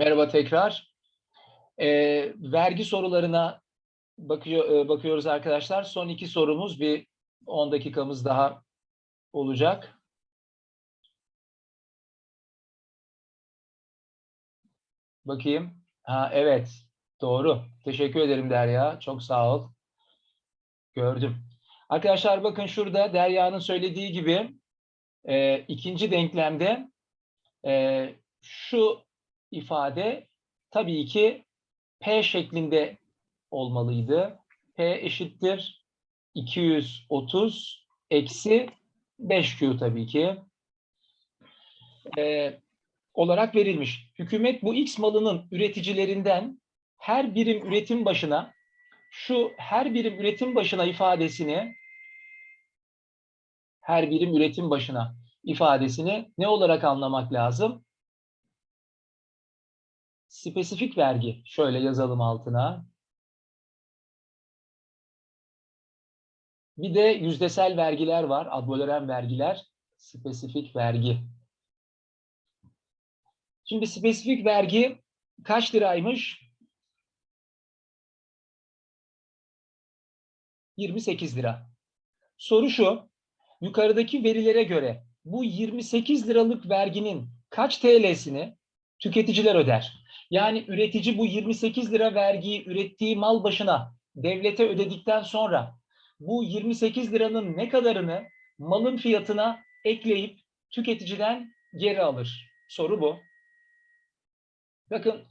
Merhaba tekrar. Ee, vergi sorularına bakıyor, e, bakıyoruz arkadaşlar. Son iki sorumuz bir 10 dakikamız daha olacak. Bakayım. Ha, evet, doğru. Teşekkür ederim Derya. Çok sağ ol. Gördüm. Arkadaşlar bakın şurada Derya'nın söylediği gibi e, ikinci denklemde e, şu ifade tabii ki P şeklinde olmalıydı. P eşittir 230 eksi 5Q tabii ki e, olarak verilmiş. Hükümet bu X malının üreticilerinden her birim üretim başına şu her birim üretim başına ifadesini her birim üretim başına ifadesini ne olarak anlamak lazım? Spesifik vergi. Şöyle yazalım altına. Bir de yüzdesel vergiler var. Advolören vergiler. Spesifik vergi. Şimdi spesifik vergi kaç liraymış? 28 lira. Soru şu. Yukarıdaki verilere göre bu 28 liralık verginin kaç TL'sini tüketiciler öder? Yani üretici bu 28 lira vergiyi ürettiği mal başına devlete ödedikten sonra bu 28 liranın ne kadarını malın fiyatına ekleyip tüketiciden geri alır? Soru bu. Bakın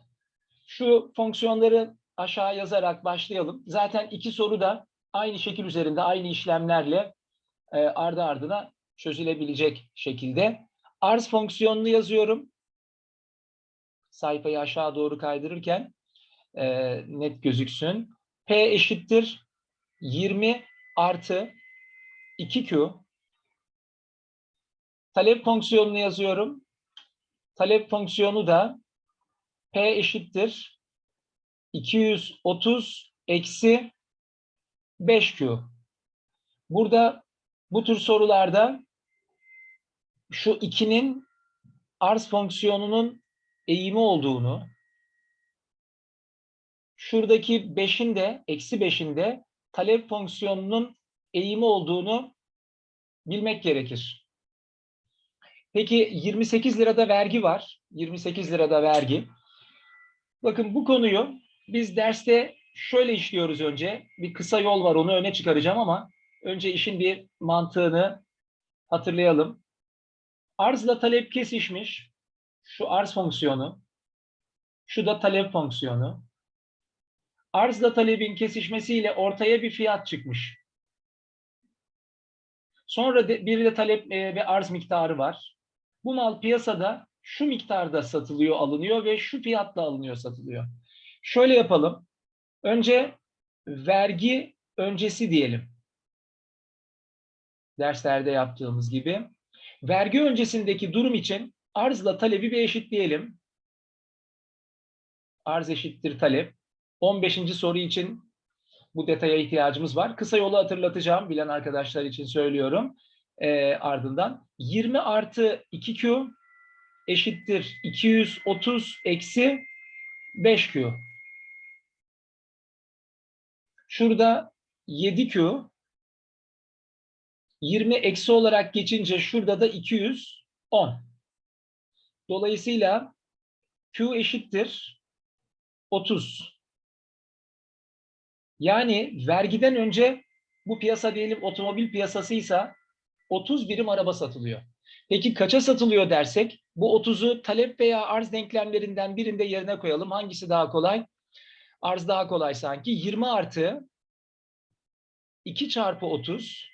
şu fonksiyonları aşağı yazarak başlayalım. Zaten iki soru da aynı şekil üzerinde aynı işlemlerle e, ardı ardına çözülebilecek şekilde. Arz fonksiyonunu yazıyorum. Sayfayı aşağı doğru kaydırırken e, net gözüksün. P eşittir 20 artı 2Q. Talep fonksiyonunu yazıyorum. Talep fonksiyonu da P eşittir 230 eksi 5Q. Burada bu tür sorularda şu 2'nin arz fonksiyonunun eğimi olduğunu, şuradaki 5'in de, eksi 5'in de talep fonksiyonunun eğimi olduğunu bilmek gerekir. Peki 28 lirada vergi var. 28 lirada vergi. Bakın bu konuyu biz derste şöyle işliyoruz önce. Bir kısa yol var onu öne çıkaracağım ama önce işin bir mantığını hatırlayalım. Arzla talep kesişmiş. Şu arz fonksiyonu. Şu da talep fonksiyonu. Arzla talebin kesişmesiyle ortaya bir fiyat çıkmış. Sonra de, bir de talep e, ve arz miktarı var. Bu mal piyasada şu miktarda satılıyor, alınıyor ve şu fiyatla alınıyor, satılıyor. Şöyle yapalım. Önce vergi öncesi diyelim. Derslerde yaptığımız gibi. Vergi öncesindeki durum için arzla talebi bir eşitleyelim. Arz eşittir talep. 15. soru için bu detaya ihtiyacımız var. Kısa yolu hatırlatacağım. Bilen arkadaşlar için söylüyorum. E, ardından 20 artı 2Q eşittir 230 eksi 5Q. Şurada 7Q 20 eksi olarak geçince şurada da 210. Dolayısıyla Q eşittir 30. Yani vergiden önce bu piyasa diyelim otomobil piyasasıysa 30 birim araba satılıyor. Peki kaça satılıyor dersek bu 30'u talep veya arz denklemlerinden birinde yerine koyalım. Hangisi daha kolay? Arz daha kolay sanki. 20 artı 2 çarpı 30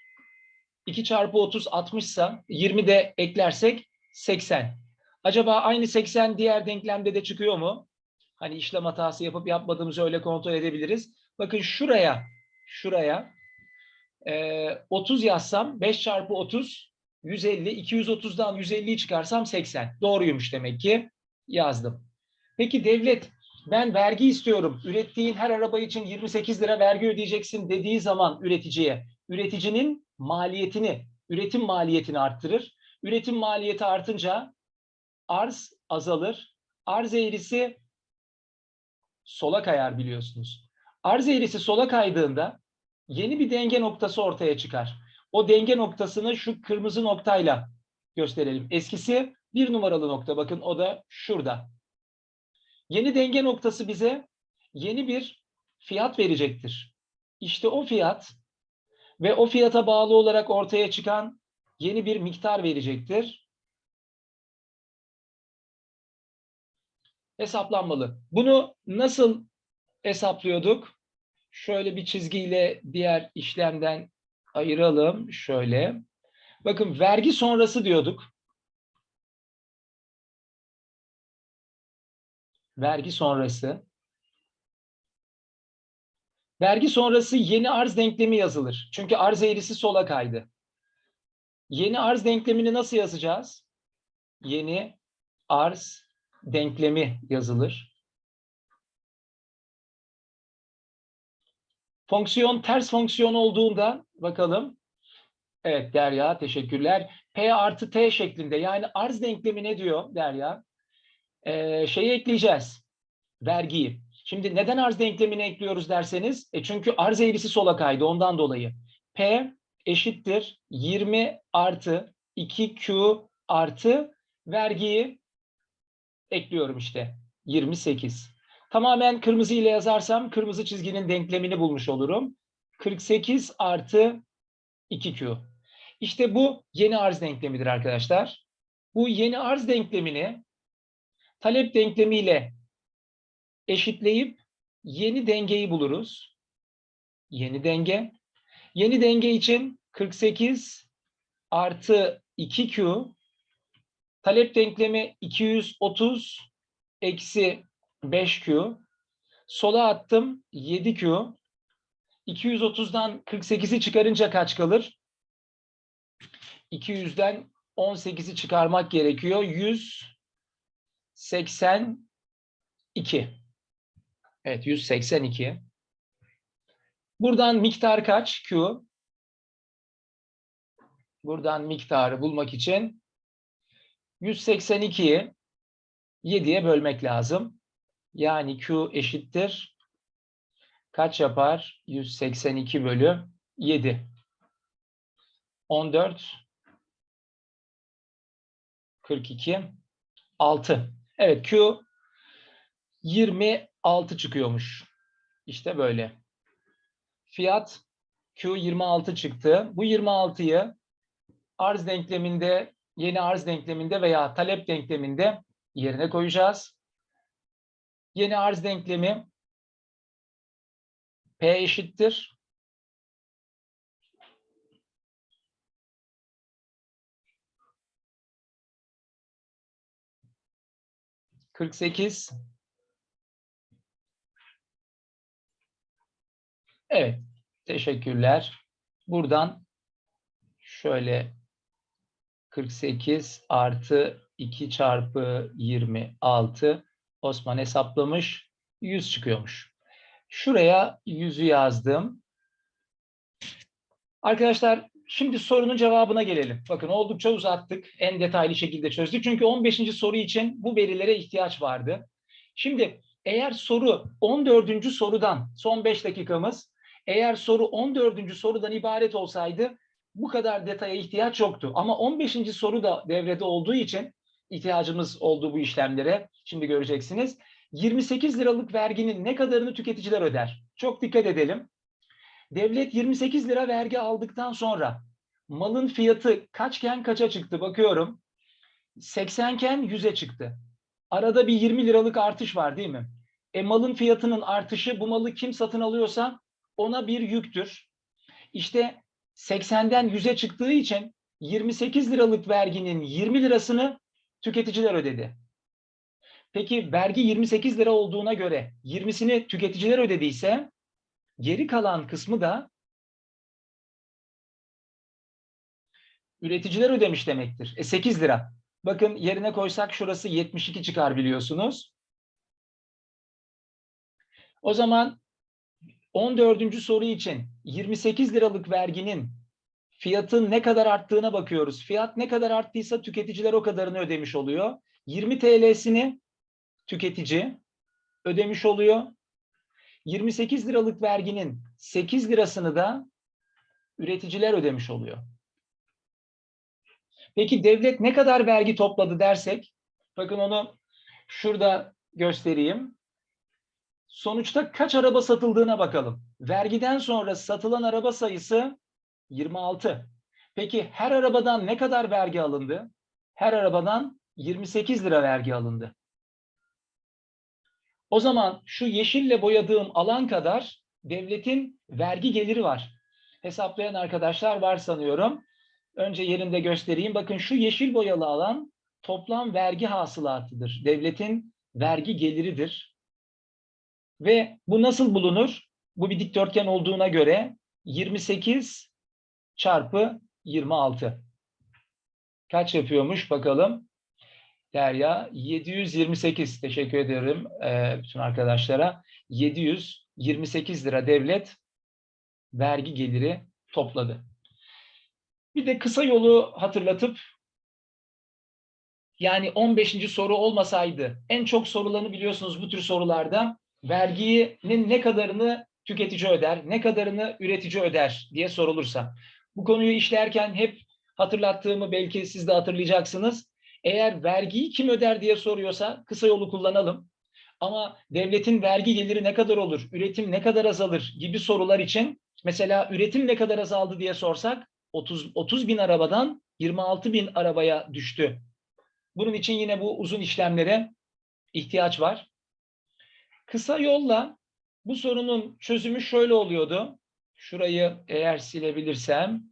2 çarpı 30 60 ise 20 de eklersek 80. Acaba aynı 80 diğer denklemde de çıkıyor mu? Hani işlem hatası yapıp yapmadığımızı öyle kontrol edebiliriz. Bakın şuraya, şuraya e, 30 yazsam 5 çarpı 30 150, 230'dan 150'yi çıkarsam 80. Doğruymuş demek ki yazdım. Peki devlet ben vergi istiyorum. Ürettiğin her araba için 28 lira vergi ödeyeceksin dediği zaman üreticiye, üreticinin maliyetini, üretim maliyetini arttırır. Üretim maliyeti artınca arz azalır. Arz eğrisi sola kayar biliyorsunuz. Arz eğrisi sola kaydığında yeni bir denge noktası ortaya çıkar. O denge noktasını şu kırmızı noktayla gösterelim. Eskisi bir numaralı nokta. Bakın o da şurada. Yeni denge noktası bize yeni bir fiyat verecektir. İşte o fiyat ve o fiyata bağlı olarak ortaya çıkan yeni bir miktar verecektir. Hesaplanmalı. Bunu nasıl hesaplıyorduk? Şöyle bir çizgiyle diğer işlemden ayıralım. Şöyle. Bakın vergi sonrası diyorduk. Vergi sonrası. Vergi sonrası yeni arz denklemi yazılır. Çünkü arz eğrisi sola kaydı. Yeni arz denklemini nasıl yazacağız? Yeni arz denklemi yazılır. Fonksiyon ters fonksiyon olduğunda bakalım. Evet Derya teşekkürler. P artı T şeklinde yani arz denklemi ne diyor Derya? Ee, şeyi ekleyeceğiz. Vergiyi. Şimdi neden arz denklemini ekliyoruz derseniz? E çünkü arz eğrisi sola kaydı ondan dolayı. P eşittir 20 artı 2Q artı vergiyi ekliyorum işte. 28. Tamamen kırmızı ile yazarsam kırmızı çizginin denklemini bulmuş olurum. 48 artı 2Q. İşte bu yeni arz denklemidir arkadaşlar. Bu yeni arz denklemini talep denklemiyle eşitleyip yeni dengeyi buluruz. Yeni denge. Yeni denge için 48 artı 2Q talep denklemi 230 eksi 5Q sola attım 7Q 230'dan 48'i çıkarınca kaç kalır? 200'den 18'i çıkarmak gerekiyor. 182. Evet 182. Buradan miktar kaç? Q. Buradan miktarı bulmak için 182'yi 7'ye bölmek lazım. Yani Q eşittir. Kaç yapar? 182 bölü 7. 14 42 6. Evet Q 26 çıkıyormuş. İşte böyle. Fiyat Q 26 çıktı. Bu 26'yı arz denkleminde, yeni arz denkleminde veya talep denkleminde yerine koyacağız. Yeni arz denklemi P eşittir. Kırk sekiz. Evet. Teşekkürler. Buradan şöyle 48 artı 2 çarpı 26 Osman hesaplamış. 100 çıkıyormuş. Şuraya 100'ü yazdım. Arkadaşlar şimdi sorunun cevabına gelelim. Bakın oldukça uzattık. En detaylı şekilde çözdük. Çünkü 15. soru için bu verilere ihtiyaç vardı. Şimdi eğer soru 14. sorudan son 5 dakikamız eğer soru 14. sorudan ibaret olsaydı bu kadar detaya ihtiyaç yoktu. Ama 15. soru da devrede olduğu için ihtiyacımız oldu bu işlemlere. Şimdi göreceksiniz. 28 liralık verginin ne kadarını tüketiciler öder? Çok dikkat edelim. Devlet 28 lira vergi aldıktan sonra malın fiyatı kaçken kaça çıktı bakıyorum. 80 iken 100'e çıktı. Arada bir 20 liralık artış var değil mi? E malın fiyatının artışı bu malı kim satın alıyorsa ona bir yüktür. İşte 80'den 100'e çıktığı için 28 liralık verginin 20 lirasını tüketiciler ödedi. Peki vergi 28 lira olduğuna göre 20'sini tüketiciler ödediyse geri kalan kısmı da üreticiler ödemiş demektir. E 8 lira. Bakın yerine koysak şurası 72 çıkar biliyorsunuz. O zaman 14. soru için 28 liralık verginin fiyatın ne kadar arttığına bakıyoruz. Fiyat ne kadar arttıysa tüketiciler o kadarını ödemiş oluyor. 20 TL'sini tüketici ödemiş oluyor. 28 liralık verginin 8 lirasını da üreticiler ödemiş oluyor. Peki devlet ne kadar vergi topladı dersek, bakın onu şurada göstereyim. Sonuçta kaç araba satıldığına bakalım. Vergiden sonra satılan araba sayısı 26. Peki her arabadan ne kadar vergi alındı? Her arabadan 28 lira vergi alındı. O zaman şu yeşille boyadığım alan kadar devletin vergi geliri var. Hesaplayan arkadaşlar var sanıyorum. Önce yerinde göstereyim. Bakın şu yeşil boyalı alan toplam vergi hasılatıdır. Devletin vergi geliridir. Ve bu nasıl bulunur? Bu bir dikdörtgen olduğuna göre 28 çarpı 26. Kaç yapıyormuş bakalım. Derya 728 teşekkür ederim e, bütün arkadaşlara. 728 lira devlet vergi geliri topladı. Bir de kısa yolu hatırlatıp yani 15. soru olmasaydı en çok sorulanı biliyorsunuz bu tür sorularda verginin ne kadarını tüketici öder, ne kadarını üretici öder diye sorulursa. Bu konuyu işlerken hep hatırlattığımı belki siz de hatırlayacaksınız. Eğer vergiyi kim öder diye soruyorsa kısa yolu kullanalım. Ama devletin vergi geliri ne kadar olur, üretim ne kadar azalır gibi sorular için mesela üretim ne kadar azaldı diye sorsak 30, 30 bin arabadan 26 bin arabaya düştü. Bunun için yine bu uzun işlemlere ihtiyaç var. Kısa yolla bu sorunun çözümü şöyle oluyordu. Şurayı eğer silebilirsem.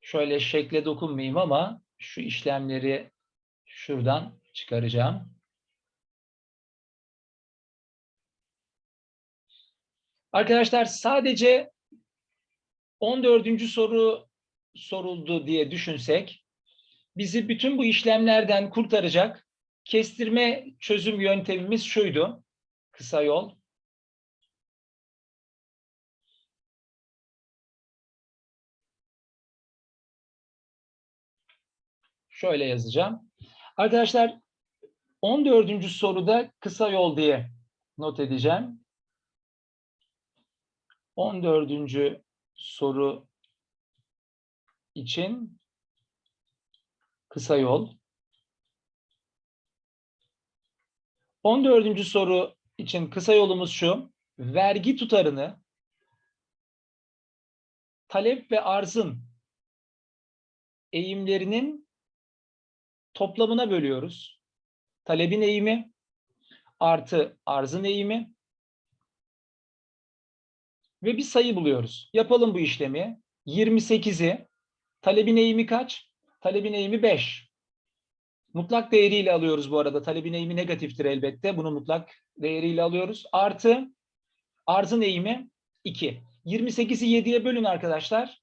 Şöyle şekle dokunmayayım ama şu işlemleri şuradan çıkaracağım. Arkadaşlar sadece 14. soru soruldu diye düşünsek bizi bütün bu işlemlerden kurtaracak kestirme çözüm yöntemimiz şuydu. Kısa yol. Şöyle yazacağım. Arkadaşlar 14. soruda kısa yol diye not edeceğim. 14. soru için kısa yol. 14. soru için kısa yolumuz şu. Vergi tutarını talep ve arzın eğimlerinin toplamına bölüyoruz. Talebin eğimi artı arzın eğimi ve bir sayı buluyoruz. Yapalım bu işlemi. 28'i talebin eğimi kaç? Talebin eğimi 5. Mutlak değeriyle alıyoruz bu arada. Talebin eğimi negatiftir elbette. Bunu mutlak değeriyle alıyoruz. Artı arzın eğimi 2. 28'i 7'ye bölün arkadaşlar.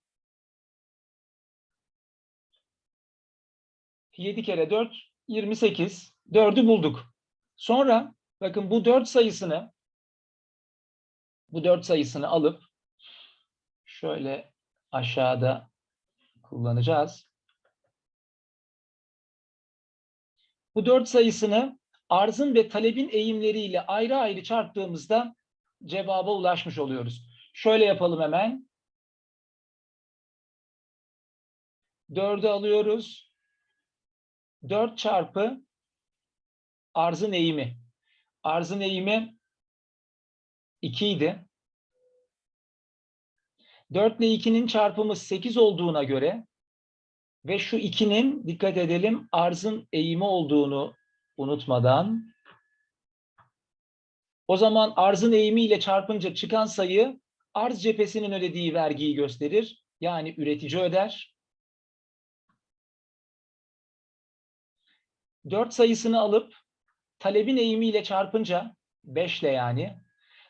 7 kere 4 28. 4'ü bulduk. Sonra bakın bu 4 sayısını bu 4 sayısını alıp şöyle aşağıda kullanacağız. Bu 4 sayısını arzın ve talebin eğimleriyle ayrı ayrı çarptığımızda cevaba ulaşmış oluyoruz. Şöyle yapalım hemen. 4'ü alıyoruz. 4 çarpı arzın eğimi. Arzın eğimi 2 idi. 4 ile 2'nin çarpımı 8 olduğuna göre ve şu 2'nin dikkat edelim arzın eğimi olduğunu unutmadan o zaman arzın eğimi ile çarpınca çıkan sayı arz cephesinin ödediği vergiyi gösterir. Yani üretici öder. 4 sayısını alıp talebin eğimi ile çarpınca 5 ile yani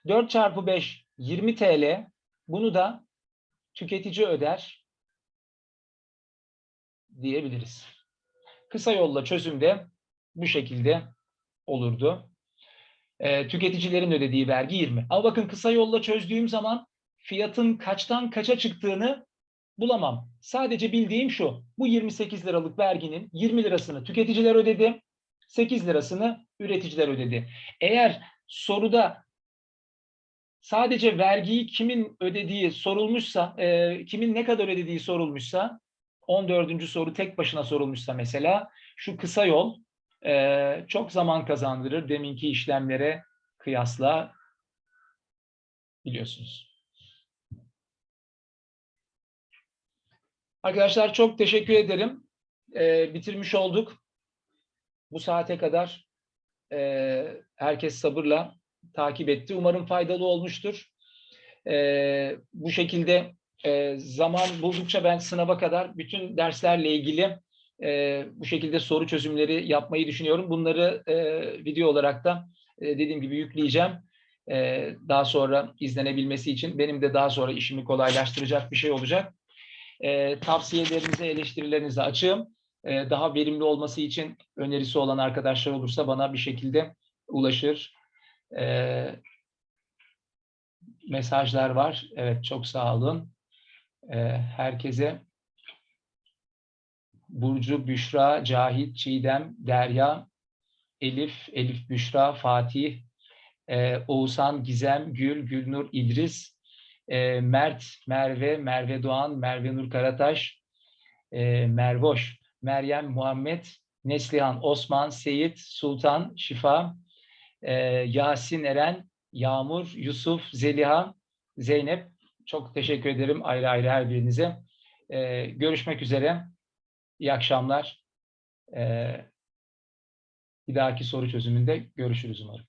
4 çarpı 5 20 TL bunu da tüketici öder diyebiliriz. Kısa yolla çözümde bu şekilde olurdu. E, tüketicilerin ödediği vergi 20. Ama bakın kısa yolla çözdüğüm zaman fiyatın kaçtan kaça çıktığını bulamam. Sadece bildiğim şu. Bu 28 liralık verginin 20 lirasını tüketiciler ödedi. 8 lirasını üreticiler ödedi. Eğer soruda sadece vergiyi kimin ödediği sorulmuşsa, e, kimin ne kadar ödediği sorulmuşsa, 14. soru tek başına sorulmuşsa mesela, şu kısa yol e, çok zaman kazandırır deminki işlemlere kıyasla biliyorsunuz. Arkadaşlar çok teşekkür ederim. E, bitirmiş olduk. Bu saate kadar e, herkes sabırla takip etti. Umarım faydalı olmuştur. E, bu şekilde e, zaman buldukça ben sınava kadar bütün derslerle ilgili e, bu şekilde soru çözümleri yapmayı düşünüyorum. Bunları e, video olarak da e, dediğim gibi yükleyeceğim. E, daha sonra izlenebilmesi için benim de daha sonra işimi kolaylaştıracak bir şey olacak. E, tavsiyelerinize, eleştirilerinize açığım. E, daha verimli olması için önerisi olan arkadaşlar olursa bana bir şekilde ulaşır. E, mesajlar var. Evet çok sağ olun. E, herkese Burcu, Büşra, Cahit, Çiğdem, Derya, Elif, Elif Büşra, Fatih, e, Oğuzhan, Gizem, Gül, Gülnur, İdris, e, Mert, Merve, Merve Doğan, Merve Nur Karataş, e, Mervoş, Meryem, Muhammed, Neslihan, Osman, Seyit, Sultan, Şifa, e, Yasin Eren, Yağmur, Yusuf, Zeliha, Zeynep. Çok teşekkür ederim ayrı ayrı her birinize. E, görüşmek üzere. İyi akşamlar. E, bir dahaki soru çözümünde görüşürüz umarım.